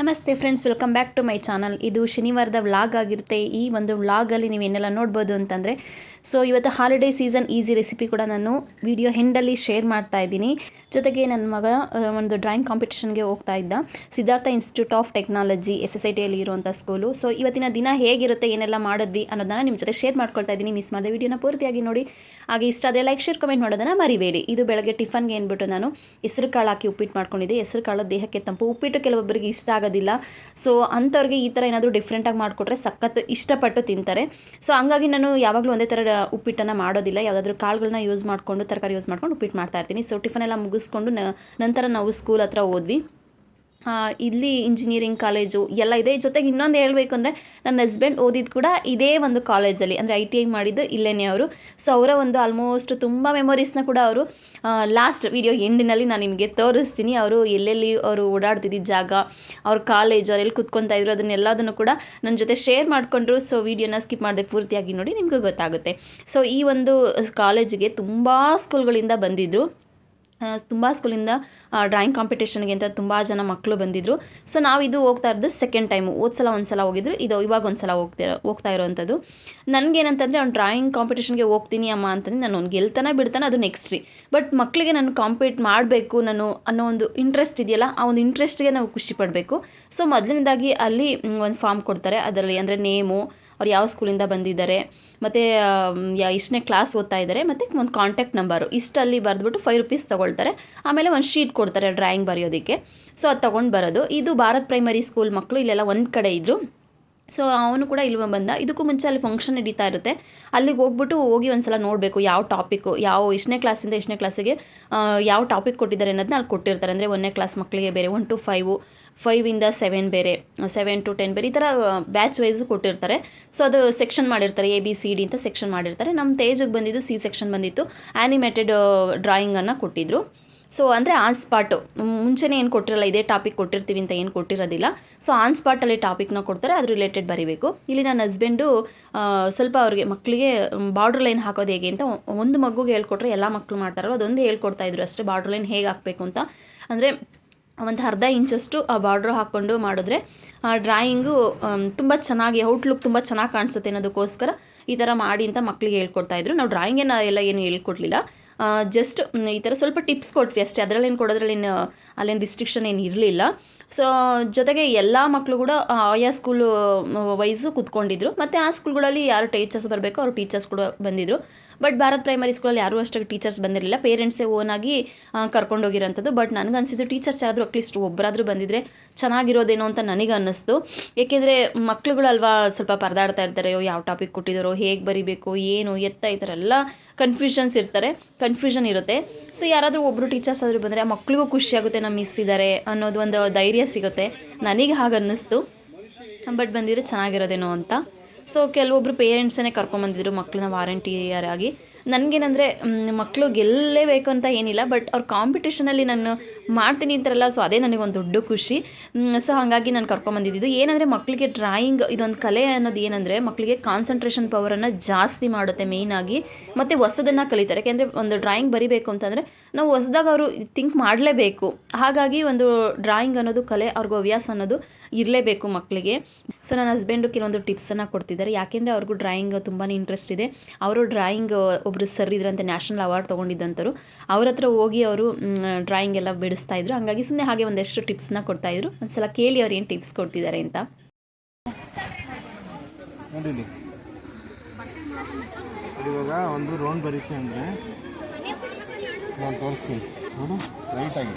ನಮಸ್ತೆ friends welcome back to my channel ಇದು ಶನಿವಾರದ ವ್ಲಾಗ್ ಆಗಿರುತ್ತೆ. ಈ ಒಂದು ವ್ಲಾಗಲ್ಲಿ ನೀವೇನೆಲ್ಲ ನೋಡ್ಬೋದು ಅಂತಂದರೆ ಸೊ ಇವತ್ತು ಹಾಲಿಡೇ ಸೀಸನ್ ಈಸಿ ರೆಸಿಪಿ ಕೂಡ ನಾನು ವಿಡಿಯೋ ಹೆಂಡಲ್ಲಿ ಶೇರ್ ಮಾಡ್ತಾ ಇದ್ದೀನಿ. ಜೊತೆಗೆ ನನ್ನ ಮಗ ಒಂದು ಡ್ರಾಯಿಂಗ್ ಕಾಂಪಿಟೇಷನ್ಗೆ ಹೋಗ್ತಾ ಇದ್ದ. Siddhartha Institute of Technology S S I ಟಿಯಲ್ಲಿ ಇರುವಂಥ ಸ್ಕೂಲು ಸೊ ಇವತ್ತಿನ ದಿನ ಹೇಗಿರುತ್ತೆ, ಏನೆಲ್ಲ ಮಾಡಿದ್ವಿ ಅನ್ನೋದನ್ನು ನಿಮ್ಮ ಜೊತೆ ಶೇರ್ ಮಾಡ್ಕೊಳ್ತಾ ಇದ್ದೀನಿ. ಮಿಸ್ ಮಾಡಿದೆ ವಿಡಿಯೋನ ಪೂರ್ತಿಯಾಗಿ ನೋಡಿ. ಹಾಗೆ ಇಷ್ಟ ಆದರೆ ಲೈಕ್ ಶೇರ್ ಕಮೆಂಟ್ ಮಾಡೋದನ್ನು ಮರಿಬೇಡಿ. ಇದು ಬೆಳಗ್ಗೆ ಟಿಫನ್ಗೆ ಏನ್ಬಿಟ್ಟು ನಾನು ಹೆಸರು ಕಾಳು ಹಾಕಿ ಉಪ್ಪಿಟ್ಟು ಮಾಡ್ಕೊಂಡಿದ್ದೆ. ಹೆಸರು ಕಾಳು ದೇಹಕ್ಕೆ ತಂಪು. ಉಪ್ಪಿಟ್ಟು ಕೆಲವೊಬ್ಬರಿಗೆ ಇಷ್ಟ ಆಗೋದಿಲ್ಲ. ಸೊ ಅಂಥವ್ರಿಗೆ ಈ ಥರ ಏನಾದರೂ ಡಿಫ್ರೆಂಟಾಗಿ ಮಾಡಿಕೊಟ್ರೆ ಸಖತ್ ಇಷ್ಟಪಟ್ಟು ತಿಂತಾರೆ. ಸೊ ಹಂಗಾಗಿ ನಾನು ಯಾವಾಗಲೂ ಒಂದೇ ಥರ ಉಪ್ಪಿಟ್ಟನ್ನು ಮಾಡೋದಿಲ್ಲ. ಯಾವುದಾದ್ರೂ ಕಾಳುಗಳನ್ನ ಯೂಸ್ ಮಾಡಿಕೊಂಡು, ತರಕಾರಿ ಯೂಸ್ ಮಾಡ್ಕೊಂಡು ಉಪ್ಪಿಟ್ಟು ಮಾಡ್ತಾ ಇರ್ತೀನಿ. ಸೊ ಟಿಫನ್ ಎಲ್ಲ ಮುಗಿಸ್ಕೊಂಡು ನಂತರ ನಾವು ಸ್ಕೂಲ್ ಹತ್ರ ಹೋದ್ವಿ. ಇಲ್ಲಿ ಇಂಜಿನಿಯರಿಂಗ್ ಕಾಲೇಜು ಎಲ್ಲ ಇದೆ. ಜೊತೆಗೆ ಇನ್ನೊಂದು ಹೇಳಬೇಕು ಅಂದರೆ ನನ್ನ ಹಸ್ಬೆಂಡ್ ಓದಿದ್ದು ಕೂಡ ಇದೇ ಒಂದು ಕಾಲೇಜಲ್ಲಿ ಅಂದರೆ ಐ ಟಿ ಐ ಮಾಡಿದ್ದು ಇಲ್ಲೇ ಅವರು. ಸೊ ಅವರ ಒಂದು ಆಲ್ಮೋಸ್ಟ್ ತುಂಬ ಮೆಮೊರೀಸ್ನ ಕೂಡ ಅವರು ಲಾಸ್ಟ್ ವಿಡಿಯೋ ಎಂಡಿನಲ್ಲಿ ನಾನು ನಿಮಗೆ ತೋರಿಸ್ತೀನಿ. ಅವರು ಎಲ್ಲೆಲ್ಲಿ ಅವರು ಓಡಾಡ್ತಿದ್ದ ಜಾಗ, ಅವ್ರ ಕಾಲೇಜ್ ಅವರೆಲ್ಲಿ ಕುತ್ಕೊತಾ ಇದ್ರು, ಅದನ್ನೆಲ್ಲದನ್ನು ಕೂಡ ನನ್ನ ಜೊತೆ ಶೇರ್ ಮಾಡಿಕೊಂಡ್ರು. ಸೊ ವಿಡಿಯೋನ ಸ್ಕಿಪ್ ಮಾಡದೆ ಪೂರ್ತಿಯಾಗಿ ನೋಡಿ ನಿಮಗೂ ಗೊತ್ತಾಗುತ್ತೆ. ಸೊ ಈ ಒಂದು ಕಾಲೇಜಿಗೆ ತುಂಬ ಸ್ಕೂಲ್ಗಳಿಂದ ಬಂದಿದ್ದರು ತುಂಬ ಸ್ಕೂಲಿಂದ ಡ್ರಾಯಿಂಗ್ ಕಾಂಪಿಟೇಷನ್ಗೆ ಅಂತ ತುಂಬ ಜನ ಮಕ್ಕಳು ಬಂದಿದ್ದರು ಸೊ ನಾವು ಇದು ಹೋಗ್ತಾ ಇರೋದು ಸೆಕೆಂಡ್ ಟೈಮು ಓದ್ಸಲ ಒಂದು ಸಲ ಹೋಗಿದ್ರು. ಇದು ಇವಾಗ ಒಂದು ಸಲ ಹೋಗ್ತಾ ಹೋಗ್ತಾ ಇರೋವಂಥದ್ದು ನನಗೇನಂತಂದರೆ ಅವ್ನು ಡ್ರಾಯಿಂಗ್ ಕಾಂಪಿಟೇಷನ್ಗೆ ಹೋಗ್ತೀನಿ ಅಮ್ಮ ಅಂತಂದರೆ ನಾನು ಅವ್ನು ಗೆಲ್ತಾನೆ ಬಿಡ್ತಾನೆ, ಅದು ನೆಕ್ಸ್ಟ್ ರೀ. ಬಟ್ ಮಕ್ಕಳಿಗೆ ನಾನು ಕಾಂಪೀಟ್ ಮಾಡಬೇಕು ನಾನು ಅನ್ನೋ ಒಂದು ಇಂಟ್ರೆಸ್ಟ್ ಇದೆಯಲ್ಲ, ಆ ಒಂದು ಇಂಟ್ರೆಸ್ಟ್ಗೆ ನಾವು ಖುಷಿ ಪಡಬೇಕು. ಸೊ ಮೊದಲನೇದಾಗಿ ಅಲ್ಲಿ ಒಂದು ಫಾರ್ಮ್ ಕೊಡ್ತಾರೆ. ಅದರಲ್ಲಿ ಅಂದರೆ ನೇಮು ಅವ್ರು ಯಾವ ಸ್ಕೂಲಿಂದ ಬಂದಿದ್ದಾರೆ, ಮತ್ತು ಇಷ್ಟನೇ ಕ್ಲಾಸ್ ಓದ್ತಾ ಇದ್ದಾರೆ, ಮತ್ತು ಒಂದು ಕಾಂಟ್ಯಾಕ್ಟ್ ನಂಬರು ಇಷ್ಟಲ್ಲಿ ಬರೆದ್ಬಿಟ್ಟು ಫೈವ್ ರುಪೀಸ್ ತೊಗೊಳ್ತಾರೆ. ಆಮೇಲೆ ಒಂದು ಶೀಟ್ ಕೊಡ್ತಾರೆ ಡ್ರಾಯಿಂಗ್ ಬರೆಯೋದಕ್ಕೆ. ಸೊ ಅದು ತೊಗೊಂಡು ಬರೋದು. ಇದು ಭಾರತ್ ಪ್ರೈಮರಿ ಸ್ಕೂಲ್ ಮಕ್ಕಳು ಇಲ್ಲೆಲ್ಲ ಒಂದು ಕಡೆ ಇದ್ದರು ಸೊ ಅವನು ಕೂಡ ಇಲ್ಲಿ ಬಂದ. ಇದಕ್ಕೂ ಮುಂಚೆ ಅಲ್ಲಿ ಫಂಕ್ಷನ್ ನಡೀತಾ ಇರುತ್ತೆ. ಅಲ್ಲಿಗೆ ಹೋಗ್ಬಿಟ್ಟು ಹೋಗಿ ಒಂದು ಸಲ ನೋಡಬೇಕು ಯಾವ ಟಾಪಿಕ್ಕು ಯಾವ ಇಷ್ಟನೇ ಕ್ಲಾಸಿಂದ ಇಷ್ಟನೇ ಕ್ಲಾಸಿಗೆ ಯಾವ ಟಾಪಿಕ್ ಕೊಟ್ಟಿದ್ದಾರೆ ಅನ್ನೋದನ್ನ ಅಲ್ಲಿ ಕೊಟ್ಟಿರ್ತಾರೆ. ಅಂದರೆ ಒಂದನೇ ಕ್ಲಾಸ್ ಮಕ್ಕಳಿಗೆ ಬೇರೆ ಒನ್ ಟು ಫೈವು ಫೈವಿಂದ ಸೆವೆನ್ ಬೇರೆ ಸೆವೆನ್ ಟು ಟೆನ್ ಬೇರೆ ಈ ಥರ ಬ್ಯಾಚ್ ವೈಸ್ ಕೊಟ್ಟಿರ್ತಾರೆ. ಸೊ ಅದು ಸೆಕ್ಷನ್ ಮಾಡಿರ್ತಾರೆ ಎ ಬಿ ಸಿ ಡಿ ಅಂತ ಸೆಕ್ಷನ್ ಮಾಡಿರ್ತಾರೆ. ನಮ್ಮ ತೇಜಿಗೆ ಬಂದಿದ್ದು ಸಿ ಸೆಕ್ಷನ್ ಬಂದಿತ್ತು. ಆ್ಯನಿಮೇಟೆಡ್ ಡ್ರಾಯಿಂಗನ್ನು ಕೊಟ್ಟಿದ್ರು. ಸೊ ಅಂದರೆ ಆನ್ ಸ್ಪಾಟು ಮುಂಚೆನೇ ಏನು ಕೊಟ್ಟಿರಲ್ಲ, ಇದೇ ಟಾಪಿಕ್ ಕೊಟ್ಟಿರ್ತೀವಿ ಅಂತ ಏನು ಕೊಟ್ಟಿರೋದಿಲ್ಲ. ಸೊ ಆನ್ ಸ್ಪಾಟಲ್ಲಿ ಟಾಪಿಕ್ನ ಕೊಡ್ತಾರೆ ಅದು ರಿಲೇಟೆಡ್ ಬರೀಬೇಕು. ಇಲ್ಲಿ ನನ್ನ ಹಸ್ಬೆಂಡು ಸ್ವಲ್ಪ ಅವ್ರಿಗೆ ಮಕ್ಕಳಿಗೆ ಬಾರ್ಡ್ರ್ ಲೈನ್ ಹಾಕೋದು ಹೇಗೆ ಅಂತ ಒಂದು ಮಗುಗೆ ಹೇಳ್ಕೊಟ್ರೆ ಎಲ್ಲ ಮಕ್ಕಳು ಮಾಡ್ತಾರಲ್ಲ ಅದೊಂದು ಹೇಳ್ಕೊಡ್ತಾ ಇದ್ರು ಅಷ್ಟೇ ಬಾರ್ಡ್ರ್ ಲೈನ್ ಹೇಗೆ ಹಾಕಬೇಕು ಅಂತ. ಅಂದರೆ ಒಂದು ಅರ್ಧ ಇಂಚಷ್ಟು ಆ ಬಾರ್ಡ್ರು ಹಾಕ್ಕೊಂಡು ಮಾಡಿದ್ರೆ ಆ ಡ್ರಾಯಿಂಗು ತುಂಬ ಚೆನ್ನಾಗಿ, ಔಟ್ಲುಕ್ ತುಂಬ ಚೆನ್ನಾಗಿ ಕಾಣಿಸುತ್ತೆ ಅನ್ನೋದಕ್ಕೋಸ್ಕರ ಈ ಥರ ಮಾಡಿ ಅಂತ ಮಕ್ಕಳಿಗೆ ಹೇಳ್ಕೊಡ್ತಾ ಇದ್ರು. ನಾವು ಡ್ರಾಯಿಂಗೇನ ಎಲ್ಲ ಏನು ಹೇಳ್ಕೊಡ್ಲಿಲ್ಲ. ಜಸ್ಟ್ ಈ ಥರ ಸ್ವಲ್ಪ ಟಿಪ್ಸ್ ಕೊಟ್ವಿ ಅಷ್ಟೇ. ಅದರಲ್ಲೇನು ಕೊಡೋದ್ರಲ್ಲೇನು ಅಲ್ಲೇನು ರಿಸ್ಟ್ರಿಕ್ಷನ್ ಏನು ಇರಲಿಲ್ಲ. ಸೊ ಜೊತೆಗೆ ಎಲ್ಲ ಮಕ್ಕಳು ಕೂಡ ಆಯಾ ಸ್ಕೂಲು ವೈಸು ಕೂತ್ಕೊಂಡಿದ್ರು. ಮತ್ತು ಆ ಸ್ಕೂಲ್ಗಳಲ್ಲಿ ಯಾರು ಟೀಚರ್ಸ್ ಬರಬೇಕು ಅವ್ರ ಟೀಚರ್ಸ್ ಕೂಡ ಬಂದಿದ್ರು. ಬಟ್ ಭಾರತ್ ಪ್ರೈಮರಿ ಸ್ಕೂಲಲ್ಲಿ ಯಾರೂ ಅಷ್ಟಾಗಿ ಟೀಚರ್ಸ್ ಬಂದಿರಲಿಲ್ಲ. ಪೇರೆಂಟ್ಸೇ ಓನಾಗಿ ಕರ್ಕೊಂಡೋಗಿರೋಂಥದ್ದು. ಬಟ್ ನನಗನ್ಸಿದ್ದು ಟೀಚರ್ಸ್ ಯಾರಾದರೂ ಅಟ್ಲೀಸ್ಟ್ ಒಬ್ಬರಾದರೂ ಬಂದಿದ್ರೆ ಚೆನ್ನಾಗಿರೋದೇನೋ ಅಂತ ನನಗೆ ಅನ್ನಿಸ್ತು. ಏಕೆಂದರೆ ಮಕ್ಕಳುಗಳಲ್ವಾ ಸ್ವಲ್ಪ ಪರದಾಡ್ತಾ ಇರ್ತಾರೆ ಯಾವ ಟಾಪಿಕ್ ಕೊಟ್ಟಿದ್ದಾರೋ ಹೇಗೆ ಬರಿಬೇಕು, ಏನು, ಎತ್ತ ಈ ಥರ ಎಲ್ಲ ಕನ್ಫ್ಯೂಷನ್ಸ್ ಇರ್ತಾರೆ. ಕನ್ಫ್ಯೂಷನ್ ಇರುತ್ತೆ. ಸೊ ಯಾರಾದರೂ ಒಬ್ಬರು ಟೀಚರ್ಸ್ ಆದರೂ ಬಂದರೆ ಆ ಮಕ್ಳಿಗೂ ಖುಷಿಯಾಗುತ್ತೆ ನಮ್ಮ ಮಿಸ್ ಇದ್ದಾರೆ ಅನ್ನೋದು ಒಂದು ಧೈರ್ಯ ಸಿಗುತ್ತೆ. ನನಗೆ ಹಾಗೆ ಅನ್ನಿಸ್ತು ಬಟ್ ಬಂದಿದ್ರೆ ಚೆನ್ನಾಗಿರೋದೇನೋ ಅಂತ. ಸೊ ಕೆಲವೊಬ್ಬರು ಪೇರೆಂಟ್ಸನ್ನೇ ಕರ್ಕೊಂಬಂದಿದ್ರು ಮಕ್ಕಳನ್ನ ವಾರಂಟಿಯರ್ ಆಗಿ ನನಗೇನಂದರೆ ಮಕ್ಕಳು ಗೆಲ್ಲೇಬೇಕು ಅಂತ ಏನಿಲ್ಲ ಬಟ್ ಅವ್ರ ಕಾಂಪಿಟೇಷನಲ್ಲಿ ನಾನು ಮಾಡ್ತೀನಿ ಅಂತಾರಲ್ಲ ಸೊ ಅದೇ ನನಗೊಂದು ದೊಡ್ಡ ಖುಷಿ. ಸೊ ಹಾಗಾಗಿ ನಾನು ಕರ್ಕೊಂಬಂದಿದ್ದು. ಏನಂದರೆ ಮಕ್ಕಳಿಗೆ ಡ್ರಾಯಿಂಗ್ ಇದೊಂದು ಕಲೆ ಅನ್ನೋದು ಏನಂದರೆ ಮಕ್ಕಳಿಗೆ ಕಾನ್ಸಂಟ್ರೇಷನ್ ಪವರನ್ನು ಜಾಸ್ತಿ ಮಾಡುತ್ತೆ ಮೇಯ್ನಾಗಿ ಮತ್ತು ಹೊಸದನ್ನು ಕಲಿತಾರೆ. ಯಾಕೆಂದರೆ ಒಂದು ಡ್ರಾಯಿಂಗ್ ಬರಿಬೇಕು ಅಂತಂದರೆ ನಾವು ಹೊಸದಾಗ ಅವರು ಥಿಂಕ್ ಮಾಡಲೇಬೇಕು. ಹಾಗಾಗಿ ಒಂದು ಡ್ರಾಯಿಂಗ್ ಅನ್ನೋದು ಕಲೆ ಅವ್ರಿಗೂ ಹವ್ಯಾಸ ಅನ್ನೋದು ಇರಲೇಬೇಕು ಮಕ್ಕಳಿಗೆ ಸೊ ನನ್ನ ಹಸ್ಬೆಂಡು ಕೆಲವೊಂದು ಟಿಪ್ಸನ್ನು ಕೊಡ್ತಿದ್ದಾರೆ. ಯಾಕೆಂದರೆ ಅವ್ರಿಗೂ ಡ್ರಾಯಿಂಗ್ ತುಂಬಾ ಇಂಟ್ರೆಸ್ಟ್ ಇದೆ. ಅವರು ಡ್ರಾಯಿಂಗ್ ಒಬ್ಬರು ಸರ್ ಇದ್ರಂತೆ ನ್ಯಾಷನಲ್ ಅವಾರ್ಡ್ ತೊಗೊಂಡಿದ್ದಂಥವ್ರು ಅವ್ರ ಹತ್ರ ಹೋಗಿ ಅವರು ಡ್ರಾಯಿಂಗ್ ಎಲ್ಲ ಬಿಡಿಸ್ತಾ ಇದ್ರು. ಹಂಗಾಗಿ ಸುಮ್ಮನೆ ಹಾಗೆ ಒಂದಷ್ಟು ಟಿಪ್ಸ್ನ ಕೊಡ್ತಾ ಇದ್ರು. ಒಂದ್ಸಲ ಕೇಳಿ ಅವ್ರು ಏನು ಟಿಪ್ಸ್ ಕೊಡ್ತಿದ್ದಾರೆ ಅಂತ. ಇವಾಗ ಒಂದು ರೌಂಡ್ ಬರುತ್ತೆ ಅಂದರೆ ನಾನು ತೋರಿಸ್ತೀನಿ. ನೋಡು ಲೈಟಾಗಿ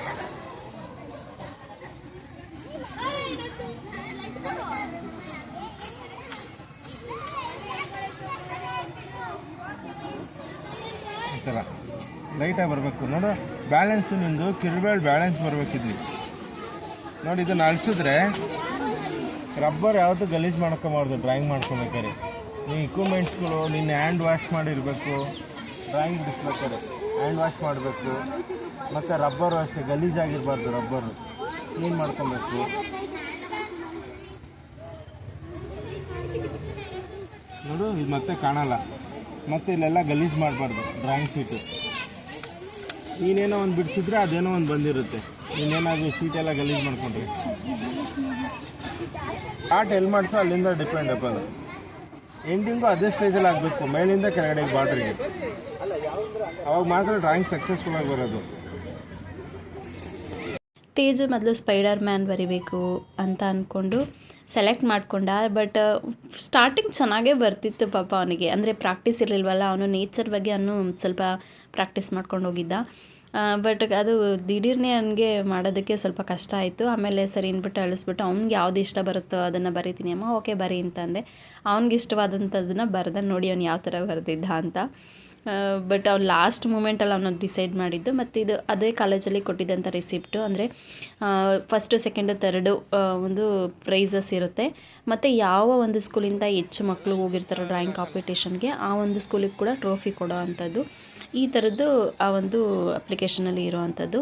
ಈ ಥರ ಲೈಟಾಗಿ ಬರಬೇಕು. ನೋಡು. ಬ್ಯಾಲೆನ್ಸು ನಿಂದು ಕಿರ್ಬೇಳ್ ಬ್ಯಾಲೆನ್ಸ್ ಬರಬೇಕಿದ್ವಿ ನೋಡಿ, ಇದನ್ನು ಅಳಿಸಿದ್ರೆ ರಬ್ಬರ್ ಯಾವತ್ತೂ ಗಲೀಜು ಮಾಡ್ಕೊಬಾರ್ದು, ಡ್ರಾಯಿಂಗ್ ಮಾಡ್ಕೊಬೇಕಾರೆ ನೀನು ಇಕ್ವಿಪ್ಮೆಂಟ್ಸ್ಗಳು ನಿನ್ನ ಹ್ಯಾಂಡ್ ವಾಶ್ ಮಾಡಿರಬೇಕು, ಡ್ರಾಯಿಂಗ್ ಬಿಡಿಸ್ಬೇಕಾರೆ ಹ್ಯಾಂಡ್ ವಾಶ್ ಮಾಡಬೇಕು, ಮತ್ತು ರಬ್ಬರು ಅಷ್ಟೇ ಗಲೀಜಾಗಿರಬಾರ್ದು ರಬ್ಬರು. ಕ್ಲೀನ್ ಮಾಡ್ಕೊಬೇಕು? ನೋಡು, ಇದು ಮತ್ತೆ ಕಾಣಲ್ಲ. ಮತ್ತೆ ಇಲ್ಲೆಲ್ಲ ಗಲೀಜು ಮಾಡಬಾರ್ದು, ಡ್ರಾಯಿಂಗ್ ಶೀಟು. ನೀನೇನೋ ಒಂದು ಬಿಡಿಸಿದ್ರೆ ಅದೇನೋ ಒಂದು ಬಂದಿರುತ್ತೆ. ನೀನೇನಾದರೂ ಸೀಟೆಲ್ಲ ಗಲೀಜು ಮಾಡ್ಕೊಂಡ್ರಿ. ಸ್ಟಾರ್ಟ್ ಎಲ್ಲಿ ಮಾಡಿಸೋ ಅಲ್ಲಿಂದ ಡಿಪೆಂಡ್ ಅಪ್ಪ ಅದು ಎಂಡಿಂಗು ಅದೇ ಸ್ಟೇಜಲ್ಲಿ ಆಗಬೇಕು. ಮೇಲಿಂದ ಕೆಳಗಡೆಗೆ ಬಾರ್ಡ್ರಿಗೆ ಅವಾಗ ಮಾತ್ರ ಡ್ರಾಯಿಂಗ್ ಸಕ್ಸಸ್ಫುಲ್ ಆಗಿ ಬರೋದು. ತೇಜು ಮೊದಲು ಸ್ಪೈಡರ್ ಮ್ಯಾನ್ ಬರಿಬೇಕು ಅಂತ ಅಂದ್ಕೊಂಡು ಸೆಲೆಕ್ಟ್ ಮಾಡಿಕೊಂಡ, ಬಟ್, ಸ್ಟಾರ್ಟಿಂಗ್ ಚೆನ್ನಾಗೇ ಬರ್ತಿತ್ತು ಪಾಪ ಅವನಿಗೆ. ಅಂದರೆ ಪ್ರಾಕ್ಟೀಸ್ ಇರಲಿಲ್ವಲ್ಲ, ಅವನು ನೇಚರ್ ಬಗ್ಗೆ ಅವನು ಸ್ವಲ್ಪ ಪ್ರಾಕ್ಟೀಸ್ ಮಾಡ್ಕೊಂಡು ಹೋಗಿದ್ದ. ಬಟ್ ಅದು ದಿಢೀರ್ನೇ ಅವನಿಗೆ ಮಾಡೋದಕ್ಕೆ ಸ್ವಲ್ಪ ಕಷ್ಟ ಆಯಿತು. ಆಮೇಲೆ ಸರಿ ಅಂದ್ಬಿಟ್ಟು ಅಳಿಸ್ಬಿಟ್ಟು, ಅವ್ನಿಗೆ ಯಾವ್ದು ಇಷ್ಟ ಬರುತ್ತೋ ಅದನ್ನು ಬರೀತೀನಿ ಅಮ್ಮ, ಓಕೆ ಬರಿ ಅಂತಂದೆ ಅವ್ನಿಗೆ ಇಷ್ಟವಾದಂಥದ್ದನ್ನು ಬರೆದ, ನೋಡಿ ಅವ್ನು ಯಾವ ಥರ ಬರೆದಿದ್ದ ಅಂತ. ಬಟ್ ಅವ್ನು ಲಾಸ್ಟ್ ಮೂಮೆಂಟಲ್ಲಿ ಅವನು ಡಿಸೈಡ್ ಮಾಡಿದ್ದು. ಮತ್ತು ಇದು ಅದೇ ಕಾಲೇಜಲ್ಲಿ ಕೊಟ್ಟಿದ್ದಂಥ ರಿಸಿಪ್ಟು ಅಂದರೆ ಫಸ್ಟು ಸೆಕೆಂಡು ತರ್ಡು ಒಂದು ಪ್ರೈಸಸ್ ಇರುತ್ತೆ. ಮತ್ತು ಯಾವ ಒಂದು ಸ್ಕೂಲಿಂದ ಹೆಚ್ಚು ಮಕ್ಕಳು ಹೋಗಿರ್ತಾರೋ ಡ್ರಾಯಿಂಗ್ ಕಾಂಪಿಟೇಷನ್ಗೆ ಆ ಒಂದು ಸ್ಕೂಲಿಗೆ ಕೂಡ ಟ್ರೋಫಿ ಕೊಡೋ ಅಂಥದ್ದು. ಈ ಥರದ್ದು ಆ ಒಂದು ಅಪ್ಲಿಕೇಶನಲ್ಲಿ ಇರೋ ಅಂಥದ್ದು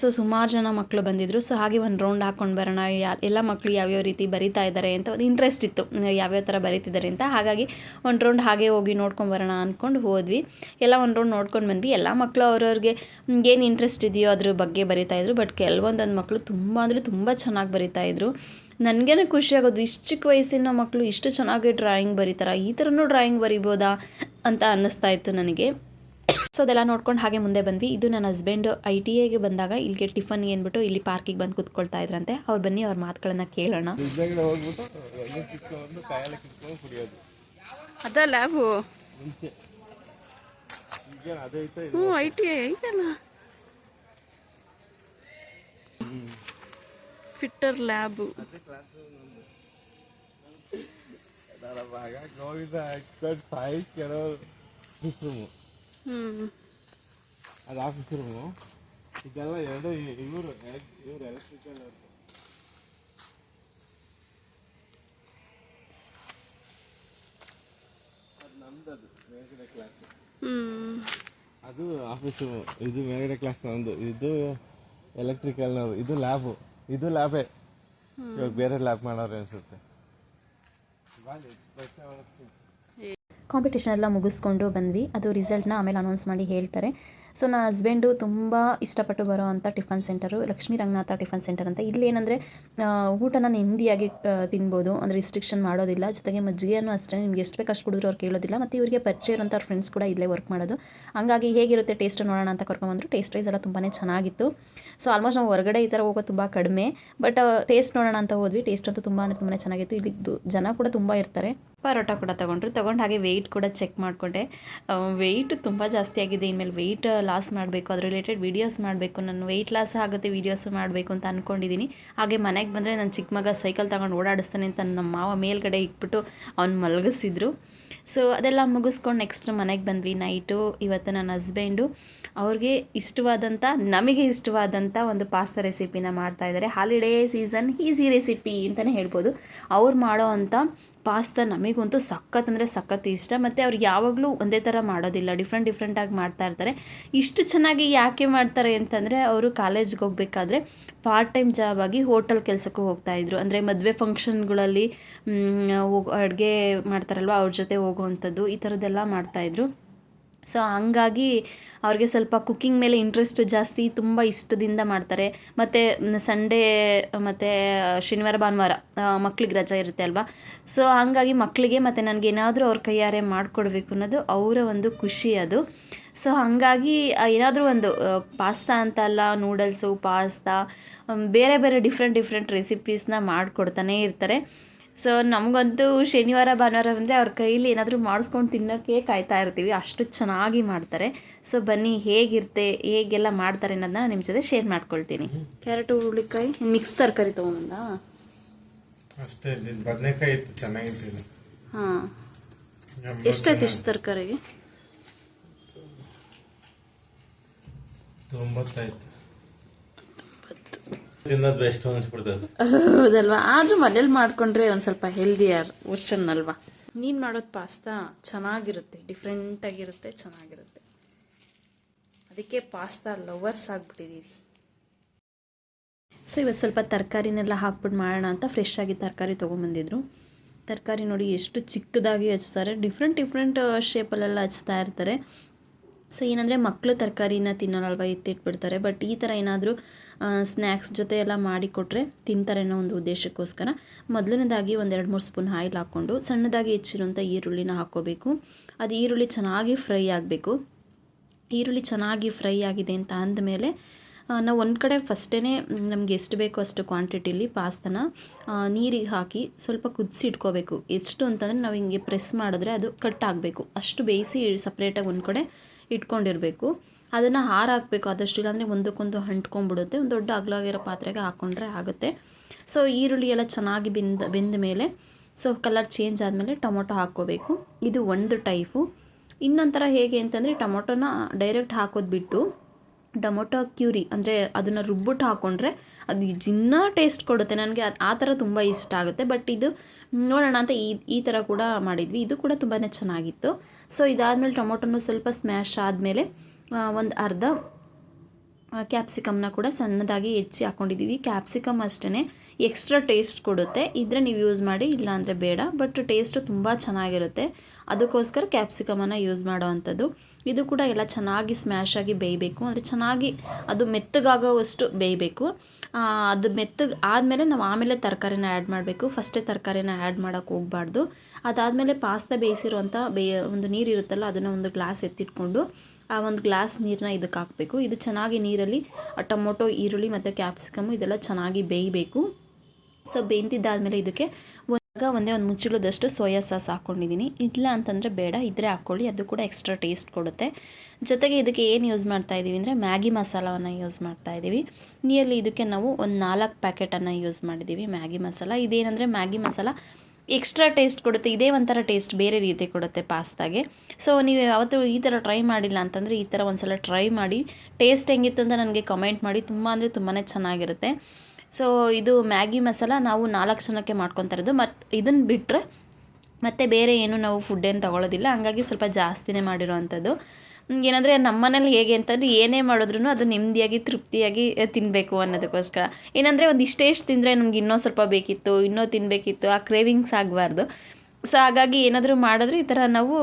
ಸೊ ಸುಮಾರು ಜನ ಮಕ್ಕಳು ಬಂದಿದ್ದರು ಸೊ ಹಾಗೆ ಒಂದು ರೌಂಡ್ ಹಾಕ್ಕೊಂಡು ಬರೋಣ. ಯಾ, ಎಲ್ಲ ಮಕ್ಕಳು ಯಾವ್ಯಾವ ರೀತಿ ಬರಿತಾ ಇದ್ದಾರೆ ಅಂತ ಒಂದು ಇಂಟ್ರೆಸ್ಟ್ ಇತ್ತು. ಯಾವ್ಯಾವ ಥರ ಬರೀತಿದ್ದಾರೆ ಅಂತ. ಹಾಗಾಗಿ ಒಂದು ರೌಂಡ್ ಹಾಗೆ ಹೋಗಿ ನೋಡ್ಕೊಂಡು ಬರೋಣ ಅಂದ್ಕೊಂಡು ಹೋದ್ವಿ. ಎಲ್ಲ ಒಂದು ರೌಂಡ್ ನೋಡ್ಕೊಂಡು ಬಂದ್ವಿ. ಎಲ್ಲ ಮಕ್ಕಳು ಅವ್ರವ್ರಿಗೆ ಏನು ಇಂಟ್ರೆಸ್ಟ್ ಇದೆಯೋ ಅದ್ರ ಬಗ್ಗೆ ಬರಿತಾಯಿದ್ರು ಬಟ್ ಕೆಲವೊಂದೊಂದು ಮಕ್ಕಳು ತುಂಬ ಅಂದರೆ ತುಂಬ ಚೆನ್ನಾಗಿ ಬರಿತಾಯಿದ್ರು ನನಗೇನೆ ಖುಷಿಯಾಗೋದು ಇಷ್ಟು ಚಿಕ್ಕ ವಯಸ್ಸಿನ ಮಕ್ಕಳು ಇಷ್ಟು ಚೆನ್ನಾಗಿ ಡ್ರಾಯಿಂಗ್ ಬರೀತಾರ. ಈ ಥರನೂ ಡ್ರಾಯಿಂಗ್ ಬರಿಬೋದಾ ಅಂತ ಅನ್ನಿಸ್ತಾ ಇತ್ತು ನನಗೆ. ಸೊ ಅದೆಲ್ಲ ನೋಡ್ಕೊಂಡು ಹಾಗೆ ಮುಂದೆ ಬಂದ್ವಿ. ಇದು ನನ್ನ ಹಸ್ಬೆಂಡ್ ಐ ಟಿ ಐಗೆ ಬಂದಾಗ ಇಲ್ಲಿಗೆ ಟಿಫನ್ ಏನ್ಬಿಟ್ಟು ಇಲ್ಲಿ ಪಾರ್ಕಿಗೆ ಬಂದು ಕುತ್ಕೊಳ್ತಾ ಇದ್ರಂತೆ. ಅವ್ರು ಬನ್ನಿ ಅವ್ರ ಮಾತುಗಳನ್ನ ಕೇಳೋಣ. ಇದ್ದಾಗಲೇ ಹೋಗ್ಬಿಟ್ಟು ಎಣ್ಣೆ ಕಿತ್ಕೊಂಡು ಕಾಯೆಲ್ಲ ಕಿತ್ಕೊಂಡು ಕುಡಿಯೋದು. ಅದ ಲ್ಯಾಬು ಹ್ಞೂ ಐ ಟಿ ಐ ಐತಲ್ಲ. ಫಿಟ್ಟರ್ ಲ್ಯಾಬು ಗೋವಿಂದ ಅದು ಆಫೀಸ್ ರೂಮು ಇದೆಲ್ಲ ಎರಡು ಇವರು ಇವರು ಎಲೆಕ್ಟ್ರಿಕಲ್ ಅದು ಮೇಲ್ಗಡೆ ಕ್ಲಾಸ್ ಅದು ಆಫೀಸು ಇದು ಮೇಲ್ಗಡೆ ಕ್ಲಾಸ್ ನಮ್ಮದು ಇದು ಎಲೆಕ್ಟ್ರಿಕಲ್ನವರು ಇದು ಲ್ಯಾಬು ಇದು ಲ್ಯಾಬೇ ಇವಾಗ ಬೇರೆ ಲ್ಯಾಬ್ ಮಾಡೋರು ಅನ್ಸುತ್ತೆ. ಕಾಂಪಿಟೇಷನ್ ಎಲ್ಲ ಮುಗಿಸ್ಕೊಂಡು ಬಂದ್ವಿ. ಅದು ರಿಸಲ್ಟ್ನ ಆಮೇಲೆ ಅನೌನ್ಸ್ ಮಾಡಿ ಹೇಳ್ತಾರೆ. ಸೊ ನನ್ನ ಹಸ್ಬೆಂಡು ತುಂಬ ಇಷ್ಟಪಟ್ಟು ಬರೋ ಅಂಥ tiffin centre Lakshmi Ranganatha tiffin centre ಅಂತ. ಇಲ್ಲಿ ಏನಂದರೆ ಊಟನ ನೆಮ್ಮದಿಯಾಗಿ ತಿನ್ಬೋದು. ಅಂದರೆ ರಿಸ್ಟ್ರಿಕ್ಷನ್ ಮಾಡೋದಿಲ್ಲ. ಜೊತೆಗೆ ಮಜ್ಜಿಗೆನೂ ಅಷ್ಟೇ, ನಿಮ್ಗೆ ಎಷ್ಟು ಬೇಕು ಅಷ್ಟು ಕುಡಿದ್ರು ಅವ್ರು ಕೇಳೋದಿಲ್ಲ. ಮತ್ತು ಇವರಿಗೆ ಪರಿಚಯ ಇರೋಂಥ ಅವ್ರ ಫ್ರೆಂಡ್ಸ್ ಕೂಡ ಇಲ್ಲೇ ವರ್ಕ್ ಮಾಡೋದು. ಹಾಗಾಗಿ ಹೇಗಿರುತ್ತೆ ಟೇಸ್ಟ್ ನೋಡೋಣ ಅಂತ ಕರ್ಕೊಂಬಂದರು. ಟೇಸ್ಟ್ ವೈಸ್ ಎಲ್ಲ ತುಂಬಾ ಚೆನ್ನಾಗಿತ್ತು. ಸೊ ಆಲ್ಮೋಸ್ಟ್ ನಾವು ಹೊರಗಡೆ ಈ ಥರ ಹೋಗೋ ತುಂಬ ಕಡಿಮೆ. ಬಟ್ ಟೇಸ್ಟ್ ನೋಡೋಣ ಅಂತ ಹೋದ್ವಿ. ಟೇಸ್ಟ್ ಅಂತೂ ತುಂಬ ಅಂದರೆ ತುಂಬಾ ಚೆನ್ನಾಗಿತ್ತು. ಇಲ್ಲಿ ಜನ ಕೂಡ ತುಂಬ ಇರ್ತಾರೆ. ಪರೋಟ ಕೂಡ ತೊಗೊಂಡ್ರು. ತೊಗೊಂಡು ಹಾಗೆ ವೆಯ್ಟ್ ಕೂಡ ಚೆಕ್ ಮಾಡಿಕೊಂಡೆ. ವೆಯ್ಟ್ ತುಂಬ ಜಾಸ್ತಿ ಆಗಿದೆ. ಇನ್ಮೇಲೆ ವೆಯ್ಟ್ ಲಾಸ್ ಮಾಡಬೇಕು, ಅದ್ರ ರಿಲೇಟೆಡ್ ವೀಡಿಯೋಸ್ ಮಾಡಬೇಕು. ನಾನು ವೆಯ್ಟ್ ಲಾಸ್ ಆಗುತ್ತೆ ವೀಡಿಯೋಸ್ ಮಾಡಬೇಕು ಅಂತ ಅಂದ್ಕೊಂಡಿದ್ದೀನಿ ಹಾಗೆ ಮನೆಗೆ ಬಂದರೆ ನನ್ನ ಚಿಕ್ಕ ಮಗ ಸೈಕಲ್ ತಗೊಂಡು ಓಡಾಡಿಸ್ತಾನೆ ಅಂತ ನಮ್ಮ ಮಾವ ಮೇಲ್ಗಡೆ ಇಟ್ಬಿಟ್ಟು ಅವ್ನು ಮಲಗಿಸಿದ್ರು. ಸೊ ಅದೆಲ್ಲ ಮುಗಿಸ್ಕೊಂಡು ನೆಕ್ಸ್ಟ್ ಮನೆಗೆ ಬಂದ್ವಿ ನೈಟು ಇವತ್ತು ನನ್ನ ಹಸ್ಬೆಂಡು ಅವ್ರಿಗೆ ಇಷ್ಟವಾದಂಥ ನಮಗೆ ಇಷ್ಟವಾದಂಥ ಒಂದು ಪಾಸ್ತಾ ರೆಸಿಪಿನ ಮಾಡ್ತಾ ಇದ್ದಾರೆ ಹಾಲಿಡೇ ಸೀಸನ್ ಈಸಿ ರೆಸಿಪಿ ಅಂತಲೇ ಹೇಳ್ಬೋದು. ಅವ್ರು ಮಾಡೋ ಅಂಥ ಪಾಸ್ತಾ ನಮಗಂತೂ ಸಖತ್ ಅಂದರೆ ಸಖತ್ ಇಷ್ಟ. ಮತ್ತು ಅವ್ರು ಯಾವಾಗಲೂ ಒಂದೇ ಥರ ಮಾಡೋದಿಲ್ಲ ಡಿಫ್ರೆಂಟ್ ಡಿಫ್ರೆಂಟಾಗಿ ಮಾಡ್ತಾ ಇರ್ತಾರೆ. ಇಷ್ಟು ಚೆನ್ನಾಗಿ ಯಾಕೆ ಮಾಡ್ತಾರೆ ಅಂತಂದರೆ, ಅವರು ಕಾಲೇಜ್ಗೆ ಹೋಗಬೇಕಾದ್ರೆ ಪಾರ್ಟ್ ಟೈಮ್ ಜಾಬ್ ಆಗಿ ಹೋಟೆಲ್ ಕೆಲಸಕ್ಕೂ ಹೋಗ್ತಾಯಿದ್ರು ಅಂದರೆ ಮದುವೆ ಫಂಕ್ಷನ್ಗಳಲ್ಲಿ ಹೋಗಿ, ಅಡುಗೆ ಮಾಡ್ತಾರಲ್ವ, ಅವ್ರ ಜೊತೆ ಹೋಗುವಂಥದ್ದು ಈ ಥರದ್ದೆಲ್ಲ ಮಾಡ್ತಾಯಿದ್ರು ಸೊ ಹಂಗಾಗಿ ಅವ್ರಿಗೆ ಸ್ವಲ್ಪ ಕುಕ್ಕಿಂಗ್ ಮೇಲೆ ಇಂಟ್ರೆಸ್ಟ್ ಜಾಸ್ತಿ ತುಂಬ ಇಷ್ಟದಿಂದ ಮಾಡ್ತಾರೆ. ಮತ್ತು ಸಂಡೇ ಮತ್ತು, ಶನಿವಾರ, ಭಾನುವಾರ ಮಕ್ಳಿಗೆ ರಜೆ ಇರುತ್ತೆ ಅಲ್ವಾ? ಸೊ ಹಂಗಾಗಿ ಮಕ್ಕಳಿಗೆ ಮತ್ತು ನನಗೆ ಏನಾದರೂ ಅವ್ರ ಕೈಯಾರೆ ಮಾಡಿಕೊಡ್ಬೇಕು ಅನ್ನೋದು ಅವರ ಒಂದು ಖುಷಿ ಅದು. ಸೊ ಹಾಗಾಗಿ ಏನಾದರೂ ಒಂದು ಪಾಸ್ತಾ ಅಂತ ಅಲ್ಲ ನೂಡಲ್ಸು ಪಾಸ್ತಾ ಬೇರೆ ಬೇರೆ ಡಿಫ್ರೆಂಟ್ ಡಿಫ್ರೆಂಟ್ ರೆಸಿಪೀಸ್ನ ಮಾಡಿಕೊಡ್ತಾನೇ ಇರ್ತಾರೆ. ಸೊ ನಮಗಂತೂ ಶನಿವಾರ ಭಾನುವಾರ ಅಂದರೆ ಅವ್ರ ಕೈಲಿ ಏನಾದರೂ ಮಾಡಿಸ್ಕೊಂಡು ತಿನ್ನೋಕ್ಕೆ ಕಾಯ್ತಾ ಇರ್ತೀವಿ. ಅಷ್ಟು ಚೆನ್ನಾಗಿ ಮಾಡ್ತಾರೆ. ಸೊ ಬನ್ನಿ ಹೇಗಿರುತ್ತೆ ಹೇಗೆಲ್ಲ ಮಾಡ್ತಾರೆ ಅನ್ನೋದನ್ನ ನಿಮ್ಮ ಜೊತೆ ಶೇರ್ ಮಾಡ್ಕೊಳ್ತೀನಿ. ಕ್ಯಾರೆಟು ಹುರುಳಿಕಾಯಿ ಮಿಕ್ಸ್ ತರಕಾರಿ ತೊಗೊಂಬಂದ? ಅಷ್ಟೇ ಬದನೆಕಾಯಿ ಇತ್ತು ಚೆನ್ನಾಗಿತ್ತು ಹಾಂ. ಎಷ್ಟಾಯ್ತು ಎಷ್ಟು ತರಕಾರಿಗೆ? ತೊಂಬತ್ತಾಯ್ತು ತಿನ್ನೋದು ಬೆಸ್ಟ್ ಅನ್ಸ್ಬಿಡ್ತದೆ. ಹೌದಲ್ವಾ? ಆದ್ರೂ ಮನೇಲಿ ಮಾಡ್ಕೊಂಡ್ರೆ ಒಂದ್ ಸ್ವಲ್ಪ ಹೆಲ್ದಿಯರ್ ವರ್ಷನ್ ಅಲ್ವಾ? ನೀನು ಮಾಡೋದು ಪಾಸ್ತಾ ಚೆನ್ನಾಗಿರುತ್ತೆ ಡಿಫ್ರೆಂಟಾಗಿರುತ್ತೆ ಚೆನ್ನಾಗಿರುತ್ತೆ. ಅದಕ್ಕೆ ಪಾಸ್ತಾ ಲವರ್ಸ್ ಆಗ್ಬಿಟ್ಟಿದೀವಿ. ಸೊ ಇವತ್ತು ಸ್ವಲ್ಪ ತರಕಾರಿನೆಲ್ಲ ಹಾಕ್ಬಿಟ್ಟು ಮಾಡೋಣ ಅಂತ ಫ್ರೆಶ್ ಆಗಿ ತರಕಾರಿ ತೊಗೊಂಬಂದಿದ್ರು. ತರಕಾರಿ ನೋಡಿ ಎಷ್ಟು ಚಿಕ್ಕದಾಗಿ ಹಚ್ತಾರೆ ಡಿಫ್ರೆಂಟ್ ಡಿಫ್ರೆಂಟ್ ಶೇಪಲ್ಲೆಲ್ಲ ಹಚ್ತಾ ಇರ್ತಾರೆ. ಸೊ ಏನಂದರೆ ಮಕ್ಕಳು ತರಕಾರಿನ ತಿನ್ನೋಲ್ವ ಎತ್ತಿಟ್ಬಿಡ್ತಾರೆ. ಬಟ್ ಈ ಥರ ಏನಾದರೂ ಸ್ನ್ಯಾಕ್ಸ್ ಜೊತೆ ಎಲ್ಲ ಮಾಡಿಕೊಟ್ರೆ ತಿಂತಾರೆ ಅನ್ನೋ ಒಂದು ಉದ್ದೇಶಕ್ಕೋಸ್ಕರ ಮೊದಲನೇದಾಗಿ ಒಂದು ಎರಡು ಮೂರು ಸ್ಪೂನ್ ಆಯಿಲ್ ಹಾಕ್ಕೊಂಡು ಸಣ್ಣದಾಗಿ ಹೆಚ್ಚಿರುವಂಥ ಈರುಳ್ಳಿನ ಹಾಕ್ಕೋಬೇಕು. ಅದು ಈರುಳ್ಳಿ ಚೆನ್ನಾಗಿ ಫ್ರೈ ಆಗಬೇಕು. ಈರುಳ್ಳಿ ಚೆನ್ನಾಗಿ ಫ್ರೈ ಆಗಿದೆ ಅಂತ ಅಂದಮೇಲೆ ನಾವು ಒಂದು ಕಡೆ ಫಸ್ಟೇ ನಮ್ಗೆ ಎಷ್ಟು ಬೇಕೋ ಅಷ್ಟು ಕ್ವಾಂಟಿಟಿಲಿ ಪಾಸ್ತನ ನೀರಿಗೆ ಹಾಕಿ ಸ್ವಲ್ಪ ಕುದಿಸಿ ಇಟ್ಕೋಬೇಕು. ಎಷ್ಟು ಅಂತಂದರೆ ನಾವು ಹಿಂಗೆ ಪ್ರೆಸ್ ಮಾಡಿದ್ರೆ ಅದು ಕಟ್ ಆಗಬೇಕು. ಅಷ್ಟು ಬೇಯಿಸಿ ಸಪ್ರೇಟಾಗಿ ಒಂದು ಕಡೆ ಇಟ್ಕೊಂಡಿರಬೇಕು. ಅದನ್ನು ಹಾರಾಕಬೇಕು. ಆದಷ್ಟು ಇಲ್ಲಾಂದರೆ ಒಂದಕ್ಕೊಂದು ಅಂಟ್ಕೊಂಡ್ಬಿಡುತ್ತೆ. ಒಂದು ದೊಡ್ಡ ಅಗಲವಾಗಿರೋ ಪಾತ್ರೆಗೆ ಹಾಕ್ಕೊಂಡ್ರೆ ಆಗುತ್ತೆ. ಸೊ ಈರುಳ್ಳಿ ಎಲ್ಲ ಚೆನ್ನಾಗಿ ಬೆಂದ ಬೆಂದ ಮೇಲೆ ಸೊ ಕಲರ್ ಚೇಂಜ್ ಆದಮೇಲೆ ಟೊಮೊಟೊ ಹಾಕ್ಕೋಬೇಕು. ಇದು ಒಂದು ಟೈಪು. ಇನ್ನೊಂಥರ ಹೇಗೆ ಅಂತಂದರೆ, ಟೊಮೊಟೊನ ಡೈರೆಕ್ಟ್ ಹಾಕೋದು ಬಿಟ್ಟು, ಟೊಮೊಟೊ ಕ್ಯೂರಿ, ಅಂದರೆ ಅದನ್ನು ರುಬ್ಬಿಟ್ಟು ಹಾಕ್ಕೊಂಡ್ರೆ ಅದು ಜಿನ್ನ ಟೇಸ್ಟ್ ಕೊಡುತ್ತೆ. ನನಗೆ ಆ ಥರ ತುಂಬ ಇಷ್ಟ ಆಗುತ್ತೆ. ಬಟ್ ಇದು ನೋಡೋಣ ಅಂತ ಈ ಈ ಥರ ಕೂಡ ಮಾಡಿದ್ವಿ. ಇದು ಕೂಡ ತುಂಬಾ ಚೆನ್ನಾಗಿತ್ತು. ಸೊ ಇದಾದಮೇಲೆ ಟೊಮೊಟೊನು ಸ್ವಲ್ಪ ಸ್ಮ್ಯಾಶ್ ಆದಮೇಲೆ ಒಂದು ಅರ್ಧ ಕ್ಯಾಪ್ಸಿಕಮ್ನ ಕೂಡ ಸಣ್ಣದಾಗಿ ಹೆಚ್ಚಿ ಹಾಕ್ಕೊಂಡಿದ್ದೀವಿ ಕ್ಯಾಪ್ಸಿಕಮ್ ಅಷ್ಟೇ ಎಕ್ಸ್ಟ್ರಾ ಟೇಸ್ಟ್ ಕೊಡುತ್ತೆ. ಇದ್ರೆ ನೀವು ಯೂಸ್ ಮಾಡಿ, ಇಲ್ಲಾಂದರೆ ಬೇಡ. ಬಟ್ ಟೇಸ್ಟು ತುಂಬ ಚೆನ್ನಾಗಿರುತ್ತೆ. ಅದಕ್ಕೋಸ್ಕರ ಕ್ಯಾಪ್ಸಿಕಮನ್ನು ಯೂಸ್ ಮಾಡೋ ಅಂಥದ್ದು ಇದು ಕೂಡ ಎಲ್ಲ ಚೆನ್ನಾಗಿ ಸ್ಮ್ಯಾಶ್ ಆಗಿ ಬೇಯಬೇಕು. ಅಂದರೆ ಚೆನ್ನಾಗಿ ಅದು ಮೆತ್ತಗಾಗೋವಷ್ಟು ಬೇಯಬೇಕು. ಅದು ಮೆತ್ತಗೆ ಆದಮೇಲೆ ನಾವು ಆಮೇಲೆ ತರಕಾರಿನ ಆ್ಯಡ್ ಮಾಡಬೇಕು. ಫಸ್ಟೇ ತರಕಾರಿನ ಆ್ಯಡ್ ಮಾಡೋಕ್ಕೆ ಹೋಗಬಾರ್ದು. ಅದಾದಮೇಲೆ ಪಾಸ್ತಾ ಬೇಯಿಸಿರುವಂಥ ಬೇಯ ಒಂದು ನೀರು ಇರುತ್ತಲ್ಲ, ಅದನ್ನು ಒಂದು ಗ್ಲಾಸ್ ಎತ್ತಿಟ್ಕೊಂಡು, ಆ ಒಂದು ಗ್ಲಾಸ್ ನೀರನ್ನ ಇದಕ್ಕೆ ಹಾಕಬೇಕು. ಇದು ಚೆನ್ನಾಗಿ ನೀರಲ್ಲಿ, ಟೊಮೊಟೊ, ಈರುಳ್ಳಿ ಮತ್ತು ಕ್ಯಾಪ್ಸಿಕಮ್ಮು ಇದೆಲ್ಲ ಚೆನ್ನಾಗಿ ಬೇಯಬೇಕು. ಸೊ ಬೆಂದಿದ್ದಾದಮೇಲೆ ಇದಕ್ಕೆ ಒಂದಾಗ ಒಂದೇ ಒಂದು ಮುಚ್ಚಳದಷ್ಟು ಸೋಯಾ ಸಾಸ್ ಹಾಕ್ಕೊಂಡಿದ್ದೀನಿ ಇಲ್ಲ ಅಂತಂದರೆ ಬೇಡ, ಇದ್ರೆ ಹಾಕ್ಕೊಳ್ಳಿ ಅದು ಕೂಡ ಎಕ್ಸ್ಟ್ರಾ ಟೇಸ್ಟ್ ಕೊಡುತ್ತೆ. ಜೊತೆಗೆ ಇದಕ್ಕೆ ಏನು ಯೂಸ್ ಮಾಡ್ತಾ ಇದ್ದೀವಿ ಅಂದರೆ ಮ್ಯಾಗಿ ಮಸಾಲವನ್ನು ಯೂಸ್ ಮಾಡ್ತಾ ಇದ್ದೀವಿ ನಿಯರ್ಲಿ ಇದಕ್ಕೆ ನಾವು ಒಂದು ನಾಲ್ಕು ಪ್ಯಾಕೆಟನ್ನು ಯೂಸ್ ಮಾಡಿದ್ದೀವಿ ಮ್ಯಾಗಿ ಮಸಾಲ. ಇದೇನಂದರೆ ಮ್ಯಾಗಿ ಮಸಾಲ ಎಕ್ಸ್ಟ್ರಾ ಟೇಸ್ಟ್ ಕೊಡುತ್ತೆ. ಇದೇ ಒಂಥರ ಟೇಸ್ಟ್ ಬೇರೆ ರೀತಿ ಕೊಡುತ್ತೆ ಪಾಸ್ತಾಗೆ. ಸೊ ನೀವು ಯಾವತ್ತೂ ಈ ಥರ ಟ್ರೈ ಮಾಡಿಲ್ಲ ಅಂತಂದರೆ ಈ ಥರ ಒಂದು ಸಲ ಟ್ರೈ ಮಾಡಿ ಟೇಸ್ಟ್ ಹೆಂಗಿತ್ತು ಅಂತ ನನಗೆ ಕಮೆಂಟ್ ಮಾಡಿ. ತುಂಬ ಅಂದರೆ ತುಂಬಾ ಚೆನ್ನಾಗಿರುತ್ತೆ. ಸೊ ಇದು ಮ್ಯಾಗಿ ಮಸಾಲ ನಾವು ನಾಲ್ಕು ಜನಕ್ಕೆ ಮಾಡ್ಕೊತಾ ಇರೋದು. ಮತ್ತು ಇದನ್ನು ಬಿಟ್ಟರೆ ಮತ್ತು ಬೇರೆ ಏನು ನಾವು ಫುಡ್ ಏನು ತೊಗೊಳ್ಳೋದಿಲ್ಲ ಹಂಗಾಗಿ ಸ್ವಲ್ಪ ಜಾಸ್ತಿನೇ ಮಾಡಿರೋ ಅಂಥದ್ದು ಏನಂದರೆ ನಮ್ಮನೇಲಿ ಹೇಗೆ ಅಂತಂದರೆ ಏನೇ ಮಾಡಿದ್ರು ಅದು ನೆಮ್ಮದಿಯಾಗಿ, ತೃಪ್ತಿಯಾಗಿ ತಿನ್ನಬೇಕು ಅನ್ನೋದಕ್ಕೋಸ್ಕರ. ಏನಂದರೆ ಒಂದು ಇಷ್ಟೇಷ್ಟು ತಿಂದರೆ ನಮ್ಗೆ ಇನ್ನೂ ಸ್ವಲ್ಪ ಬೇಕಿತ್ತು ಇನ್ನೂ ತಿನ್ನಬೇಕಿತ್ತು ಆ ಕ್ರೇವಿಂಗ್ಸ್ ಆಗಬಾರ್ದು. ಸೊ ಹಾಗಾಗಿ ಏನಾದರೂ ಮಾಡಿದ್ರೆ ಈ ಥರ ನಾವು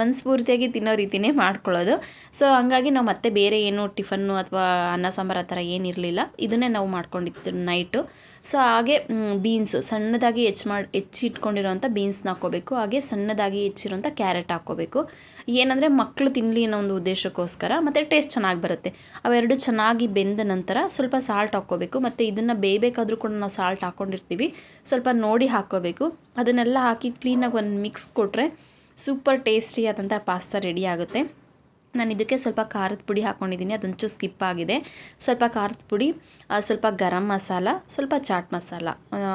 ಮನಸ್ಫೂರ್ತಿಯಾಗಿ ತಿನ್ನೋ ರೀತಿಯೇ ಮಾಡ್ಕೊಳ್ಳೋದು. ಸೊ ಹಂಗಾಗಿ ನಾವು ಮತ್ತೆ ಬೇರೆ ಏನು ಟಿಫನ್ನು ಅಥವಾ ಅನ್ನ ಸಾಂಬಾರು ಆ ಥರ ಏನಿರಲಿಲ್ಲ. ಇದನ್ನೇ ನಾವು ಮಾಡ್ಕೊಂಡಿತ್ತು ನೈಟು. ಸೊ ಹಾಗೆ ಬೀನ್ಸು ಸಣ್ಣದಾಗಿ ಹೆಚ್ಚು ಮಾಡಿ ಹೆಚ್ಚಿಟ್ಕೊಂಡಿರೋಂಥ ಬೀನ್ಸ್ನ ಹಾಕ್ಕೋಬೇಕು. ಹಾಗೆ ಸಣ್ಣದಾಗಿ ಹೆಚ್ಚಿರೋಂಥ ಕ್ಯಾರೆಟ್ ಹಾಕ್ಕೋಬೇಕು. ಏನಂದರೆ ಮಕ್ಕಳು ತಿನ್ನಲಿ ಅನ್ನೋ ಒಂದು ಉದ್ದೇಶಕ್ಕೋಸ್ಕರ, ಮತ್ತು ಟೇಸ್ಟ್ ಚೆನ್ನಾಗಿ ಬರುತ್ತೆ. ಅವೆರಡು ಚೆನ್ನಾಗಿ ಬೆಂದ ನಂತರ ಸ್ವಲ್ಪ ಸಾಲ್ಟ್ ಹಾಕ್ಕೋಬೇಕು. ಮತ್ತು ಇದನ್ನು ಬೇಯಬೇಕಾದ್ರೂ ಕೂಡ ನಾವು ಸಾಲ್ಟ್ ಹಾಕ್ಕೊಂಡಿರ್ತೀವಿ. ಸ್ವಲ್ಪ ನೋಡಿ ಹಾಕ್ಕೋಬೇಕು. ಅದನ್ನೆಲ್ಲ ಹಾಕಿ ಕ್ಲೀನಾಗಿ ಒಂದು ಮಿಕ್ಸ್ ಕೊಟ್ಟರೆ ಸೂಪರ್ ಟೇಸ್ಟಿಯಾದಂಥ ಪಾಸ್ತಾ ರೆಡಿ ಆಗುತ್ತೆ. ನಾನು ಇದಕ್ಕೆ ಸ್ವಲ್ಪ ಖಾರದ ಪುಡಿ ಹಾಕ್ಕೊಂಡಿದ್ದೀನಿ ಅದೊಂಚೂರು ಸ್ಕಿಪ್ ಆಗಿದೆ. ಸ್ವಲ್ಪ ಖಾರದ ಪುಡಿ ಸ್ವಲ್ಪ ಗರಂ ಮಸಾಲ, ಸ್ವಲ್ಪ ಚಾಟ್ ಮಸಾಲ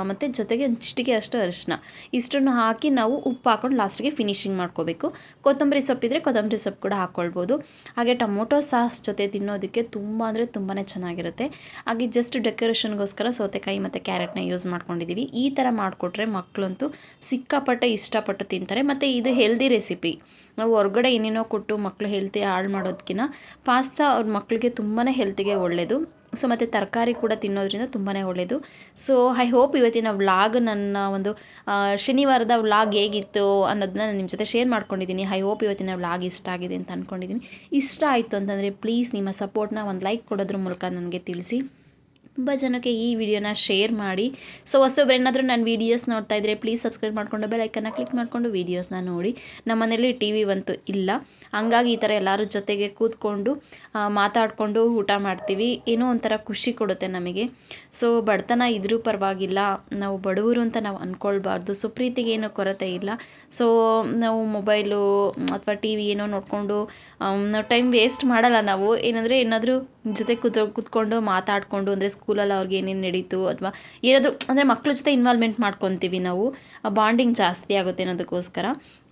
ಮತ್ತು ಜೊತೆಗೆ ಒಂದು ಚಿಟಿಕೆ ಅಷ್ಟು ಅರಿಶಿನ. ಇಷ್ಟನ್ನು ಹಾಕಿ ನಾವು ಉಪ್ಪು ಹಾಕೊಂಡು ಲಾಸ್ಟಿಗೆ ಫಿನಿಶಿಂಗ್ ಮಾಡ್ಕೋಬೇಕು. ಕೊತ್ತಂಬರಿ ಸೊಪ್ಪಿದ್ರೆ ಕೊತ್ತಂಬರಿ ಸೊಪ್ಪು ಕೂಡ ಹಾಕ್ಕೊಳ್ಬೋದು ಹಾಗೆ ಟೊಮೊಟೊ ಸಾಸ್ ಜೊತೆ ತಿನ್ನೋದಕ್ಕೆ ತುಂಬ ಅಂದರೆ ತುಂಬಾ ಚೆನ್ನಾಗಿರುತ್ತೆ. ಹಾಗೆ ಜಸ್ಟ್ ಡೆಕೋರೇಷನ್ಗೋಸ್ಕರ ಸೌತೆಕಾಯಿ ಮತ್ತು ಕ್ಯಾರೆಟ್ನ ಯೂಸ್ ಮಾಡ್ಕೊಂಡಿದ್ದೀವಿ ಈ ಥರ ಮಾಡಿಕೊಟ್ರೆ ಮಕ್ಕಳಂತೂ ಸಿಕ್ಕಾಪಟ್ಟೆ ಇಷ್ಟಪಟ್ಟು ತಿಂತಾರೆ. ಮತ್ತು ಇದು ಹೆಲ್ದಿ ರೆಸಿಪಿ ನಾವು ಹೊರಗಡೆ ಏನೇನೋ ಕೊಟ್ಟು ಮಕ್ಕಳು ಹೆಲ್ತಿ ಹಾಳು ಮಾಡೋದಕ್ಕಿಂತ ಪಾಸ್ತಾ ಅವ್ರ ಮಕ್ಕಳಿಗೆ ತುಂಬಾ ಹೆಲ್ತಿಗೆ ಒಳ್ಳೆಯದು ಸೊ, ಮತ್ತು ತರಕಾರಿ ಕೂಡ ತಿನ್ನೋದ್ರಿಂದ ತುಂಬಾ ಒಳ್ಳೆಯದು ಸೊ, ಐ ಹೋಪ್ ಇವತ್ತಿನ ವ್ಲಾಗ್ ನನ್ನ ಒಂದು ಶನಿವಾರದ ವ್ಲಾಗ್ ಹೇಗಿತ್ತು ಅನ್ನೋದನ್ನ ನಾನು ನಿಮ್ಮ ಜೊತೆ ಶೇರ್ ಮಾಡ್ಕೊಂಡಿದ್ದೀನಿ. ಐ ಹೋಪ್ ಇವತ್ತಿನ ವ್ಲಾಗ್ ಇಷ್ಟ ಆಗಿದೆ ಅಂತ ಅಂದ್ಕೊಂಡಿದ್ದೀನಿ ಇಷ್ಟ ಆಯಿತು ಅಂತಂದರೆ ಪ್ಲೀಸ್ ನಿಮ್ಮ ಸಪೋರ್ಟ್ನ ಒಂದು ಲೈಕ್ ಕೊಡೋದ್ರ ಮೂಲಕ ನನಗೆ ತಿಳಿಸಿ. ತುಂಬ ಜನಕ್ಕೆ ಈ ವಿಡಿಯೋನ ಶೇರ್ ಮಾಡಿ. ಸೊ ಹೊಸೊಬ್ರು ಏನಾದರೂ ನನ್ನ ವೀಡಿಯೋಸ್ ನೋಡ್ತಾ ಇದ್ದರೆ ಪ್ಲೀಸ್ ಸಬ್ಸ್ಕ್ರೈಬ್ ಮಾಡ್ಕೊಂಡು ಬೆಲೈಕನ್ನ ಕ್ಲಿಕ್ ಮಾಡಿಕೊಂಡು ವೀಡಿಯೋಸ್ನ ನೋಡಿ. ನಮ್ಮ ಮನೇಲಿ ಟಿ ವಿ ಬಂತು ಇಲ್ಲ. ಹಂಗಾಗಿ ಈ ಥರ ಎಲ್ಲರ ಜೊತೆಗೆ ಕೂತ್ಕೊಂಡು ಮಾತಾಡಿಕೊಂಡು ಊಟ ಮಾಡ್ತೀವಿ. ಏನೋ ಒಂಥರ ಖುಷಿ ಕೊಡುತ್ತೆ ನಮಗೆ. ಸೊ ಬಡತನ ಇದ್ರೂ ಪರವಾಗಿಲ್ಲ. ನಾವು ಬಡವರು ಅಂತ ನಾವು ಅಂದ್ಕೊಳ್ಬಾರ್ದು ಸೊ ಪ್ರೀತಿಗೆ ಏನೂ ಕೊರತೆ ಇಲ್ಲ. ಸೊ ನಾವು ಮೊಬೈಲು ಅಥವಾ ಟಿ ವಿ ಏನೋ ನೋಡಿಕೊಂಡು ನಾವು ಟೈಮ್ ವೇಸ್ಟ್ ಮಾಡಲ್ಲ ನಾವು. ಏನಂದರೆ ಏನಾದರೂ ಜೊತೆ ಕೂತು ಕೂತ್ಕೊಂಡು ಮಾತಾಡಿಕೊಂಡು, ಅಂದರೆ ಸ್ಕೂಲಲ್ಲಿ ಅವ್ರಿಗೆ ಏನೇನು ನಡೀತು ಅಥವಾ ಏನಾದರೂ, ಅಂದರೆ ಮಕ್ಕಳ ಜೊತೆ ಇನ್ವಾಲ್ವ್ಮೆಂಟ್ ಮಾಡ್ಕೊತೀವಿ ನಾವು ಬಾಂಡಿಂಗ್ ಜಾಸ್ತಿ ಆಗುತ್ತೆ ಅನ್ನೋದಕ್ಕೋಸ್ಕರ.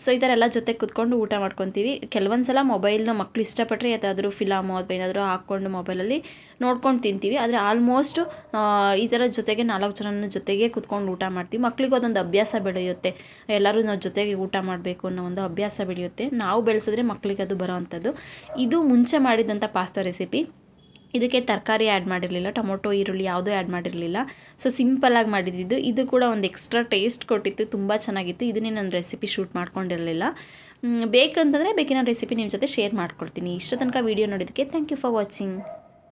ಸೊ ಈ ಥರ ಎಲ್ಲ ಜೊತೆ ಕೂತ್ಕೊಂಡು ಊಟ ಮಾಡ್ಕೊತೀವಿ. ಕೆಲವೊಂದು ಸಲ ಮೊಬೈಲ್ನ ಮಕ್ಳು ಇಷ್ಟಪಟ್ಟರೆ ಯಾವುದಾದ್ರೂ ಫಿಲಾಮು ಅಥವಾ ಏನಾದರೂ ಹಾಕ್ಕೊಂಡು ಮೊಬೈಲಲ್ಲಿ ನೋಡ್ಕೊಂಡು ತಿಂತೀವಿ. ಆದರೆ ಆಲ್ಮೋಸ್ಟ್ ಈ ಥರ ಜೊತೆಗೆ ನಾಲ್ಕು ಜನನ ಜೊತೆಗೆ ಕೂತ್ಕೊಂಡು ಊಟ ಮಾಡ್ತೀವಿ. ಮಕ್ಳಿಗೂ ಅದೊಂದು ಅಭ್ಯಾಸ ಬೆಳೆಯುತ್ತೆ. ಎಲ್ಲರೂ ನಾವು ಜೊತೆಗೆ ಊಟ ಮಾಡಬೇಕು ಅನ್ನೋ ಒಂದು ಅಭ್ಯಾಸ ಬೆಳೆಯುತ್ತೆ. ನಾವು ಬೆಳೆಸಿದ್ರೆ ಮಕ್ಕಳಿಗೆ ಅದು ಬರೋ ಅಂಥದ್ದು ಇದು ಮುಂಚೆ ಮಾಡಿದಂಥ ಪಾಸ್ತಾ ರೆಸಿಪಿ ಇದಕ್ಕೆ ತರಕಾರಿ ಆ್ಯಡ್ ಮಾಡಿರಲಿಲ್ಲ, ಟೊಮೊಟೊ, ಈರುಳ್ಳಿ ಯಾವುದೂ ಆ್ಯಡ್ ಮಾಡಿರಲಿಲ್ಲ. ಸೊ ಸಿಂಪಲ್ಲಾಗಿ ಮಾಡಿದ್ದು ಇದು ಕೂಡ ಒಂದು ಎಕ್ಸ್ಟ್ರಾ ಟೇಸ್ಟ್ ಕೊಟ್ಟಿತ್ತು, ತುಂಬ ಚೆನ್ನಾಗಿತ್ತು. ಇದನ್ನೇ ನಾನು ರೆಸಿಪಿ ಶೂಟ್ ಮಾಡ್ಕೊಂಡಿರಲಿಲ್ಲ. ಬೇಕಂತಂದರೆ ಬೇಕಿನ ರೆಸಿಪಿ ನಿಮ್ಮ ಜೊತೆ ಶೇರ್ ಮಾಡ್ಕೊಳ್ತೀನಿ ಇಷ್ಟು ತನಕ ವೀಡಿಯೋ ನೋಡಿದ್ದಕ್ಕೆ ಥ್ಯಾಂಕ್ ಯು ಫಾರ್ ವಾಚಿಂಗ್